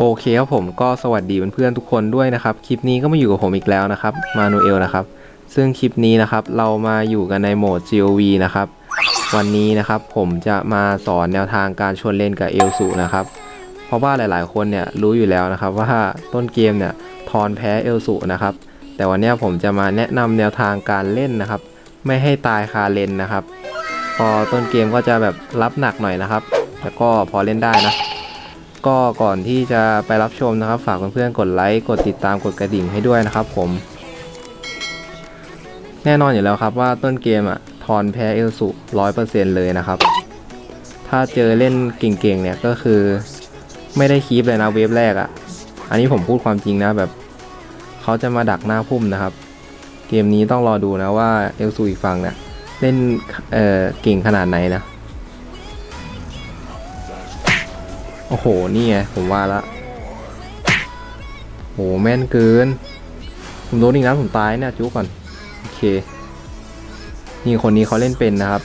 โอเคครับผมก็สวัสดีเพื่อนๆทุกคนด้วยนะครับ คลิปนี้ก็มาอยู่กับผมอีกแล้วนะครับมานูเอลนะครับ ซึ่งคลิปนี้นะครับเรามาอยู่กันในโหมด GOV นะครับ วันนี้นะครับผมจะมาสอนแนวทางการชวนเล่นกับเอลสูนะครับ เพราะว่าหลายๆคนเนี่ยรู้อยู่แล้วนะครับว่าต้นเกมเนี่ยทอนแพ้เอลสูนะครับ แต่วันนี้ผมจะมาแนะนำแนวทางการเล่นนะครับ ไม่ให้ตายคาเลนนะครับ พอต้นเกมก็จะแบบรับหนักหน่อยนะครับแต่ก็พอเล่นได้นะ ก็ก่อนที่จะไปรับชมนะครับ ฝากเพื่อนๆกดไลค์กดติดตามกดกระดิ่งให้ด้วยนะครับผม แน่นอนอยู่แล้วครับว่าต้นเกมอะทอนแพ้เอลสุร้อยเปอร์เซ็นเลยนะครับ ถ้าเจอเล่นเก่งๆเนี่ยก็คือ ไม่ได้คีปเลยนะเวฟแรกอะอันนี้ผมพูดความจริงนะแบบ เขาจะมาดักหน้าพุ่มนะครับ เกมนี้ต้องรอดูนะว่าเอลซูอีกฝั่งเนี่ยเล่นเออเก่งขนาดไหนนะ โอ้โห นี่ไง ผมว่าละโห แม่นเกิน ผมโดนอีกนะผมตายเนี่ยจุกก่อน โอเค นี่คนนี้เขาเล่นเป็นนะครับ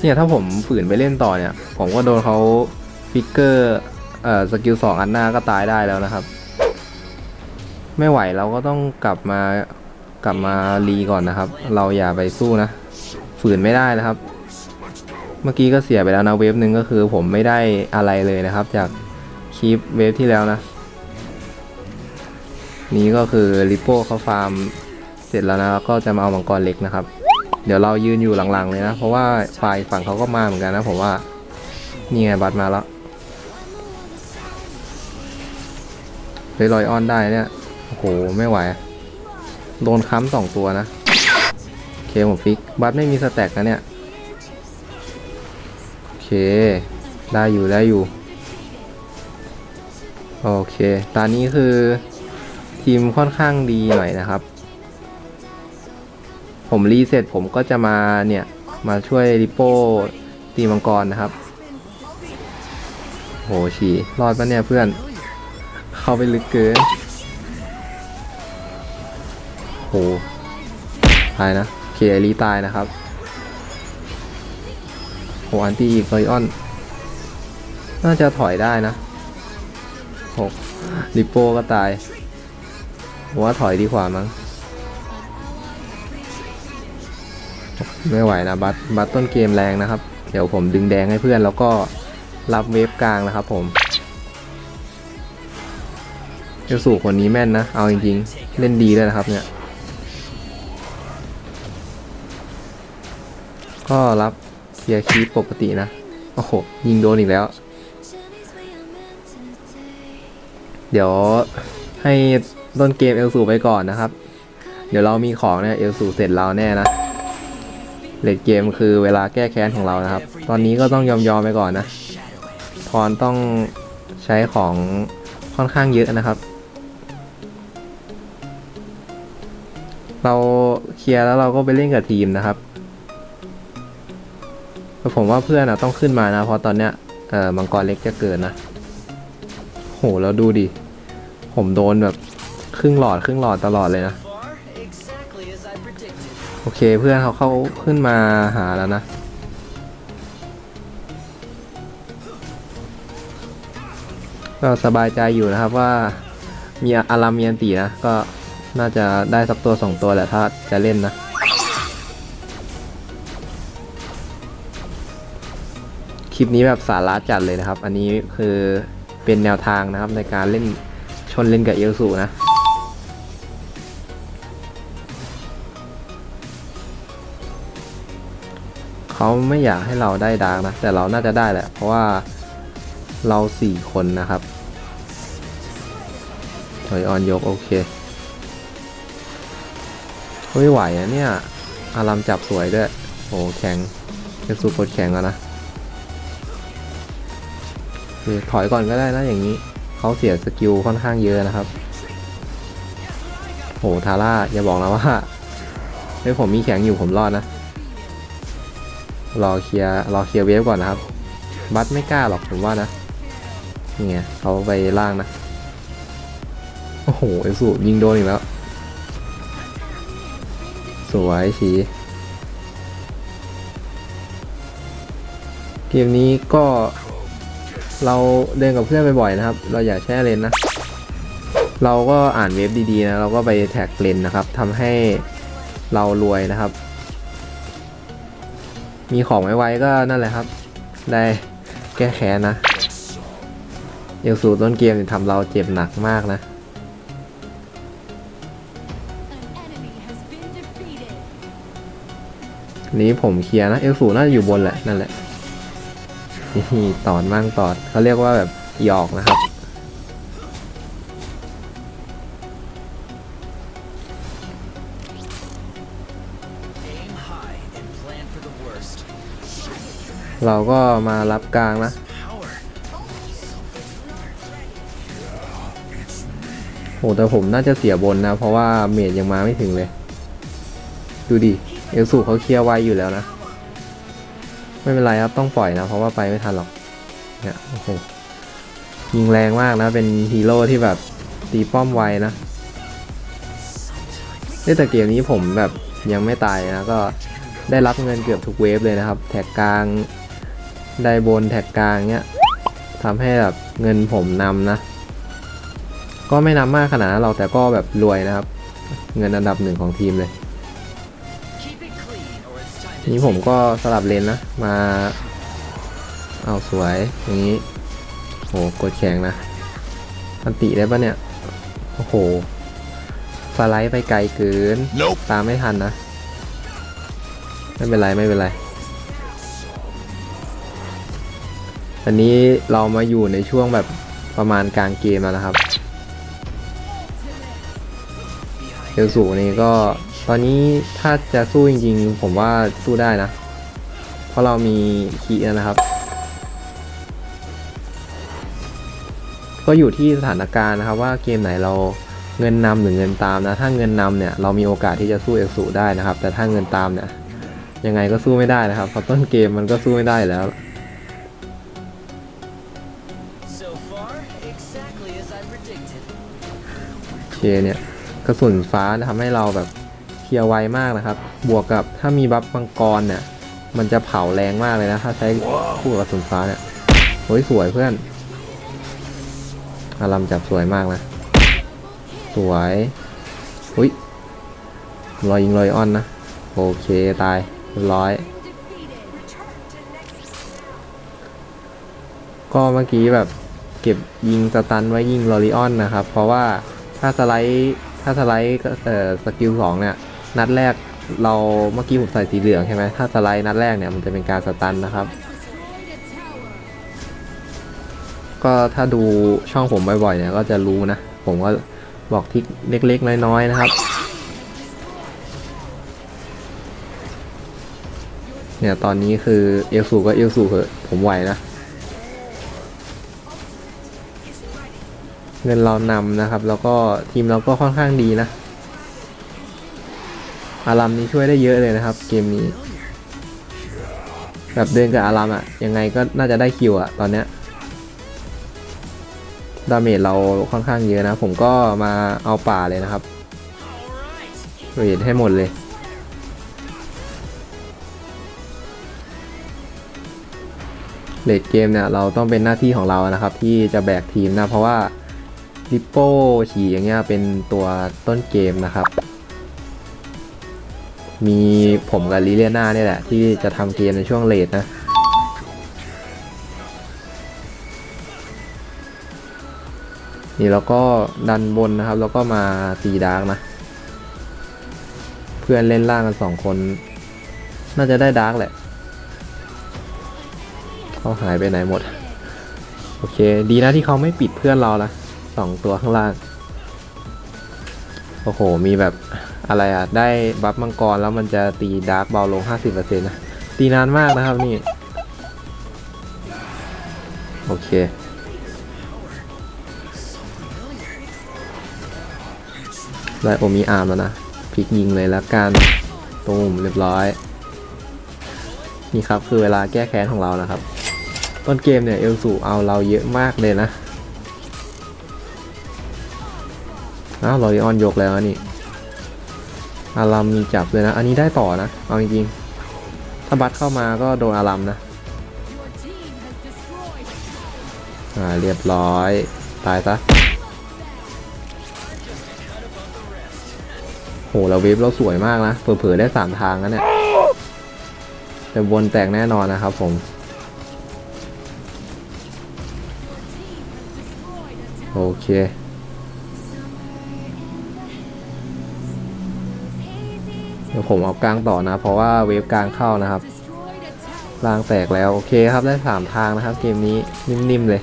เนี่ยถ้าผมฝืนไปเล่นต่อเนี่ย ผมก็โดนเขาฟิกเกอร์ เอ่อ สกิลสองอันหน้าก็ตายได้แล้วนะครับ ไม่ไหวเราก็ต้องกลับมากลับมารีก่อนนะครับ เราอย่าไปสู้นะ ฝืนไม่ได้นะครับ มื่อกี้ก็เสียไปแล้วนะเวฟหนึ่งก็คือผมไม่ได้อะไรเลยนะครับ จากคลิปเวฟที่แล้วนะ นี้ก็คือริโป้เขาฟาร์มเสร็จแล้วนะก็จะมาเอามังกรเล็กนะครับ เดี๋ยวเรายืนอยู่หลังๆเลยนะ เพราะว่าฝ่ายฝั่งเขาก็มาเหมือนกันนะผมว่านี่ไงบัตรมาแล้วไปลอยออนได้เนี่ยโอ้โหไม่ไหว โดนค้ำสองตัวนะ โอเคผมฟิก บัตไม่มีสแต็กนะเนี่ย เค ได้อยู่ได้อยู่ โอเค ตอนนี้คือทีมค่อนข้างดีหน่อยนะครับ ผมรีเสร็จผมก็จะมาเนี่ย มาช่วยริโป้ตีมังกรนะครับ โหฉีรอดปะเนี่ยเพื่อน เข้าไปลึกเกิน โหตายนะเคอรีตายนะครับ โหอันตี้อีกไลออน น่าจะถอยได้นะหกลิโป้ก็ตายผมว่าถอยดีกว่ามั้ง ไม่ไหวนะ บัตบัตต้นเกมแรงนะครับ เดี๋ยวผมดึงแดงให้เพื่อนแล้วก็รับเวฟกลางนะครับผมเอลสู่คนนี้แม่นนะ เอาจริงๆ เล่นดีเลยนะครับเนี่ย ก็รับ ลียร์คีปปกตินะ โอ้โห ยิงโดนอีกแล้ว เดี๋ยวให้ต้นเกมเอลสูไปก่อนนะครับ เดี๋ยวเรามีของเนี่ยเอลสูเสร็จเราแน่นะเลดเกมคือเวลาแก้แค้นของเรานะครับ ตอนนี้ก็ต้องยอมยอมไปก่อนนะ ทอนต้องใช้ของค่อนข้างเยอะนะครับ เราเคลียร์แล้วเราก็ไปเล่นกับทีมนะครับ แต่ผมว่าเพื่อนอะต้องขึ้นมานะ เพราะตอนเนี้ยเอ่อมังกรเล็กจะเกินนะโหแล้วดูดิ ผมโดนแบบครึ่งหลอดครึ่งหลอดตลอดเลยนะ โอเคเพื่อนเขาเข้าขึ้นมาหาแล้วนะ ก็สบายใจอยู่นะครับว่ามีอารามมีอันตีนะ ก็น่าจะได้สักตัวสองตัวแหละถ้าจะเล่นนะ คลิปนี้แบบสาระจัดเลยนะครับ อันนี้คือเป็นแนวทางนะครับในการเล่นชนเล่นกับเอลสูนะเขาไม่อยากให้เราได้ดาร์กนะ แต่เราน่าจะได้แหละ เพราะว่าเราสี่คนนะครับถอยออนยก โอเคเฮ้ยไหวอะเนี่ย อารามจับสวยด้วย โอ้แข็งเป็นสูกดแข็งแล้วนะ โอถอยก่อนก็ได้นะอย่างนี้เขาเสียสกิลค่อนข้างเยอะนะครับโหทาร่าอย่าบอกนะว่าเฮ้ยผมมีแข็งอยู่ผมรอดนะ รอเคลียร์รอเคลียร์เวฟก่อนนะครับ บัตไม่กล้าหรอกผมว่านะนี่ไงเขาไปล่างนะ โอ้โหไอสูยิงโดนอีกแล้ว สวยชีเกมนี้ก็ เราเดินกับเพื่อนบ่อยๆนะครับ เราอย่าแช่เลนนะ เราก็อ่านเว็บดีๆนะ เราก็ไปแท็กเลนนะครับทำให้เรารวยนะครับ มีของไว้ๆก็นั่นแหละครับ ได้แก้แค้นนะเอลสูต้นเกมนี่ทำเราเจ็บหนักมากนะนี้ผมเคลียร์นะเอลสูน่าจะอยู่บนแหละนั่นแหละ นี่ตอนมั่งตอดเขาเรียกว่าแบบหยอกนะครับ เราก็มารับกลางนะโหแต่ผมน่าจะเสียบนนะ เพราะว่าเมจยังมาไม่ถึงเลย ดูดิ เอลสูเขาเคลียร์ไวอยู่แล้วนะ ไม่เป็นไรครับต้องปล่อยนะ เพราะว่าไปไม่ทันหรอกเนี่ยโอ้โหยิงแรงมากนะ เป็นฮีโร่ที่แบบตีป้อมไวนะแต่เกมนี้ผมแบบยังไม่ตายนะก็ได้รับเงินเกือบทุกเวฟเลยนะครับ แท็กกลางได้บนแท็กกลางเนี้ยทำให้แบบเงินผมนำนะ ก็ไม่นำมากขนาดนั้นเราแต่ก็แบบรวยนะครับ เงินอันดับหนึ่งของทีมเลย นี้ผมก็สลับเลนนะ มา เอาสวยอย่างนี้โหกดแข็งนะอันติได้ปะเนี่ย โอ้โห สไลด์ไปไกลเกิน Nope. ตามไม่ทันนะ ไม่เป็นไรไม่เป็นไรอันนี้เรามาอยู่ในช่วงแบบประมาณกลางเกมแล้วนะครับเอลสูนี่ก็ ตอนนี้ถ้าจะสู้จริงๆ ผมว่าสู้ได้นะ เพราะเรามีคีย์นะครับ ก็อยู่ที่สถานการณ์นะครับว่าเกมไหนเราเงินนำหรือเงินตามนะ ถ้าเงินนำเนี่ยเรามีโอกาสที่จะสู้เอลสูได้นะครับ แต่ถ้าเงินตามเนี่ยยังไงก็สู้ไม่ได้นะครับเพราะต้นเกมมันก็สู้ไม่ได้อยู่แล้ว So far, exactly as I predicted. เคเนี่ยกระสุนฟ้าทำให้เราแบบ เคลียร์ไวมากนะครับ บวกกับถ้ามีบัฟมังกรเนี่ย มันจะเผาแรงมากเลยนะ ถ้าใช้คู่กับกระสุนฟ้าเนี่ยโอ้ยสวยเพื่อน อารามจับสวยมากนะ สวยอุ้ยรอยยิงรอยออนนะ โอเคตายร้อย ก็เมื่อกี้แบบเก็บยิงสตันไว้ยิงลอริออนนะครับ เพราะว่าถ้าสไลด์ถ้าสไลด์เอ่อสกิลสองเนี่ย นัดแรกเราเมื่อกี้ผมใส่สีเหลืองใช่ไหมถ้าสไลด์นัดแรกเนี่ยมันจะเป็นการสตันนะครับ ก็ถ้าดูช่องผมบ่อยๆเนี่ยก็จะรู้นะ ผมก็บอกทริกเล็กๆ น้อยๆนะครับ เนี่ยตอนนี้คือเอลสูก็เอลสูเหอะผมไหวนะ เงินเรานำนะครับ แล้วก็ทีมเราก็ค่อนข้างดีนะ อารัมนี้ช่วยได้เยอะเลยนะครับ เกมนี้ แบบเดินกับอารัมอะยังไงก็น่าจะได้คิวอะตอนเนี้ยดาเมจเราค่อนข้างเยอะนะ ผมก็มาเอาป่าเลยนะครับเวทให้หมดเลยเลดเกมเนี่ยเราต้องเป็นหน้าที่ของเรานะครับ ที่จะแบกทีมนะ เพราะว่าลิปโป้ฉีอย่างเงี้ยเป็นตัวต้นเกมนะครับ มีผมกับลิเลียนาเนี่ยแหละ ที่จะทำเกมในช่วงเลดนะนี่เราก็ดันบนนะครับ แล้วก็มาตีดาร์กนะ เพื่อนเล่นล่างกันสองคน น่าจะได้ดาร์กแหละเขาหายไปไหนหมด โอเค ดีนะที่เขาไม่ปิดเพื่อนเรานะสองตัวข้างล่าง โอ้โห มีแบบ อะไรอะ ได้บัฟมังกรแล้วมันจะตีดาร์กเบาลง 50%นะ ตีนานมากนะครับนี่ โอเค ได้โอมีอาร์มแล้วนะพลิกยิงเลยแล้วกันตูมเรียบร้อย นี่ครับคือเวลาแก้แค้นของเรานะครับ ต้นเกมเนี่ยเอลสูเอาเราเยอะมากเลยนะอ้าวลอริออนยกแล้วนี่ อารัมมีจับเลยนะ อันนี้ได้ต่อนะ เอาจริงๆ ถ้าบัตเข้ามาก็โดนอารัมนะ อ่า เรียบร้อย ตายซะ โห เราเวฟเราสวยมากนะ เผลอๆ ได้สามทางแล้วเนี่ย แต่วนแตกแน่นอนนะครับผมโอเค ดี๋ยวผมเอากลางต่อนะ เพราะว่าเวฟกลางเข้านะครับ Destroyed a tower. รางแตกแล้วโอเคครับได้สามทางนะครับ เกมนี้นิ่มๆเลย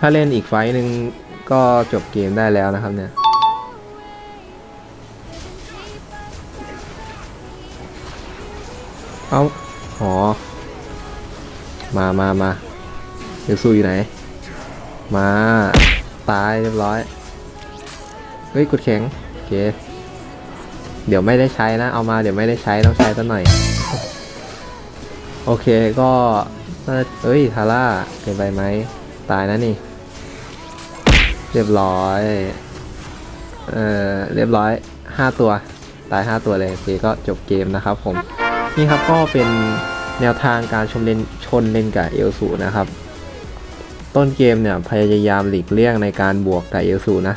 ถ้าเล่นอีกไฟต์หนึ่งก็จบเกมได้แล้วนะครับเนี่ยเอาอ๋อมามามาเดี๋ยวสู้อยู่ไหน มา ตายเรียบร้อย เฮ้ยกดแข็งโอเคเดี๋ยวไม่ได้ใช้นะ เอามาเดี๋ยวไม่ได้ใช้ต้องใช้สักหน่อย โอเคก็เอ้ยทาร่าเกินไปไหมตายนะนี่ เรียบร้อย เอ่อเรียบร้อยห้าตัวตายห้าตัวเลยโอเคก็จบเกมนะครับผม นี่ครับก็เป็นแนวทางการชมเลนชนเลนกับเอลสูนะครับ ต้นเกมเนี่ยพยายามหลีกเลี่ยงในการบวกกับเอลสูนะ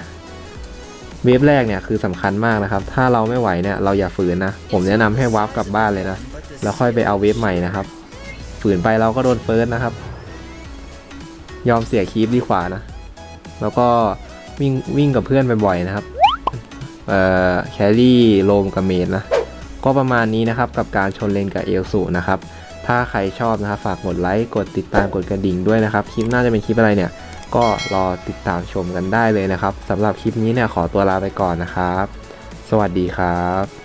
เวฟแรกเนี่ยคือสำคัญมากนะครับ ถ้าเราไม่ไหวเนี่ยเราอย่าฝืนนะ ผมแนะนำให้วาร์ปกลับบ้านเลยนะ แล้วค่อยไปเอาเวฟใหม่นะครับ ฝืนไปเราก็โดนเฟิร์สนะครับ ยอมเสียคีปดีกว่านะ แล้วก็วิ่งวิ่งกับเพื่อนบ่อยๆนะครับ เอ่อแครี่โลมกับเมดนะ ก็ประมาณนี้นะครับกับการชนเลนกับเอลสูนะครับ ถ้าใครชอบนะครับ ฝากกดไลค์ กดติดตาม กดกระดิ่งด้วยนะครับ คลิปหน้าจะเป็นคลิปอะไรเนี่ย ก็รอติดตามชมกันได้เลยนะครับสำหรับคลิปนี้เนี่ยขอตัวลาไปก่อนนะครับ สวัสดีครับ